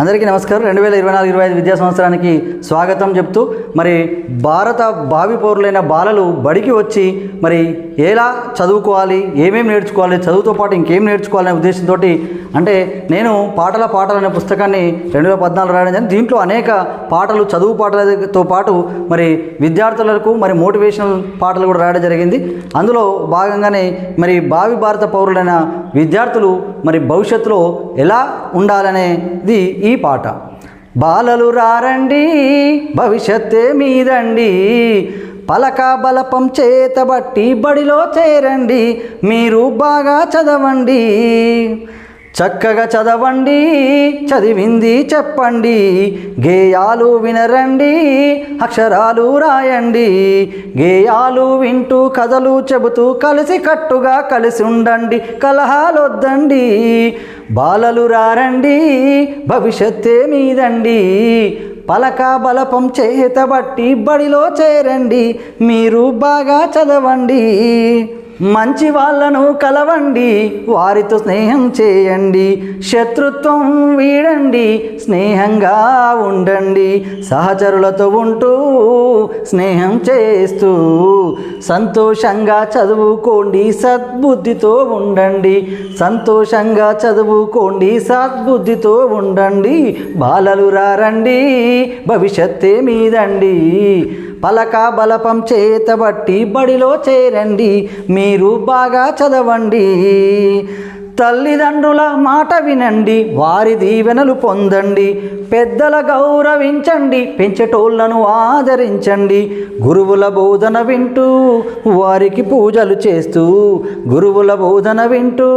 అందరికీ నమస్కారం. రెండు వేల ఇరవై నాలుగు ఇరవై ఐదు విద్యా సంవత్సరానికి స్వాగతం చెప్తూ మరి భారత భావి పౌరులైన బాలలు బడికి వచ్చి మరి ఎలా చదువుకోవాలి ఏమేమి నేర్చుకోవాలి చదువుతో పాటు ఇంకేం నేర్చుకోవాలనే ఉద్దేశంతో అంటే నేను పాటల పాటలు అనే పుస్తకాన్ని రెండు వేల పద్నాలుగు రాయడం జరిగింది. దీంట్లో అనేక పాటలు చదువు పాటలతో పాటు మరి విద్యార్థులకు మరి మోటివేషనల్ పాటలు కూడా రాయడం జరిగింది. అందులో భాగంగానే మరి భావి భారత పౌరులైన విద్యార్థులు మరి భవిష్యత్తులో ఎలా ఉండాలనేది ఈ పాట. బాలలు రారండి భవిష్యత్తే మీదండి పలక బలపం చేతబట్టి బడిలో చేరండి మీరు బాగా చదవండి. చక్కగా చదవండి చదివింది చెప్పండి గేయాలు వినరండి అక్షరాలు రాయండి గేయాలు వింటూ కథలు చెబుతూ కలిసి కట్టుగా కలిసి ఉండండి కలహాలొద్దండి బాలలు రారండి భవిష్యత్తే మీదండి పలక బలపం చేతబట్టి బడిలో చేరండి మీరు బాగా చదవండి. మంచి వాళ్ళను కలవండి వారితో స్నేహం చేయండి శత్రుత్వం వీడండి స్నేహంగా ఉండండి సహచరులతో ఉంటూ స్నేహం చేస్తూ సంతోషంగా చదువుకోండి సద్బుద్ధితో ఉండండి సంతోషంగా చదువుకోండి సద్బుద్ధితో ఉండండి బాలలు రారండి భవిష్యత్తే మీదండి. పలక బలపం చేతబట్టి బడిలో చేరండి మీరు బాగా చదవండి. తల్లిదండ్రుల మాట వినండి వారి దీవెనలు పొందండి పెద్దల గౌరవించండి పెంచేటోళ్ళను ఆదరించండి. గురువుల బోధన వింటూ వారికి పూజలు చేస్తూ గురువుల బోధన వింటూ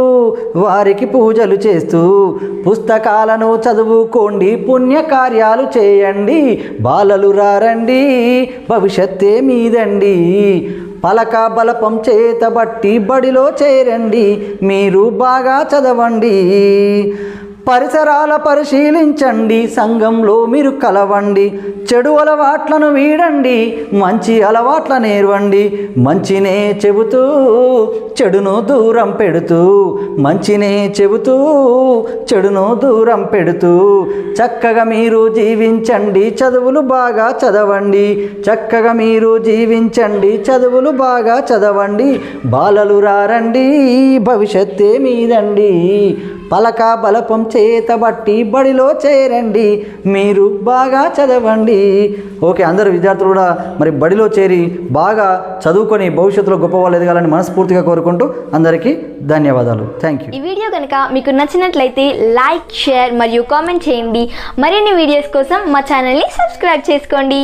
వారికి పూజలు చేస్తూ పుస్తకాలను చదువుకోండి పుణ్యకార్యాలు చేయండి బాలలు రారండి భవిష్యత్తే మీదండి. పలక బలపం చేతబట్టి బడిలో చేరండి మీరు బాగా చదవండి. పరిసరాల పరిశీలించండి సంఘంలో మీరు కలవండి చెడు అలవాట్లను వీడండి మంచి అలవాట్ల నేర్వండి మంచినే చెబుతూ చెడును దూరం పెడుతూ మంచినే చెబుతూ చెడును దూరం పెడుతూ చక్కగా మీరు జీవించండి చదువులు బాగా చదవండి చక్కగా మీరు జీవించండి చదువులు బాగా చదవండి బాలలు రారండి భవిష్యత్తే మీదండి. పలక బలపం చేతబట్టి బడిలో చేరండి. మీరు బాగా చదవండి. ఓకే అందరు విద్యార్థులు కూడా మరి బడిలో చేరి బాగా చదువుకొని భవిష్యత్తులో గొప్ప వాళ్ళు ఎదగాలని మనస్ఫూర్తిగా కోరుకుంటూ అందరికీ ధన్యవాదాలు. థ్యాంక్ యూ ఈ వీడియో కనుక మీకు నచ్చినట్లయితే లైక్ షేర్ మరియు కామెంట్ చేయండి. మరిన్ని వీడియోస్ కోసం మా ఛానల్ని సబ్స్క్రైబ్ చేసుకోండి.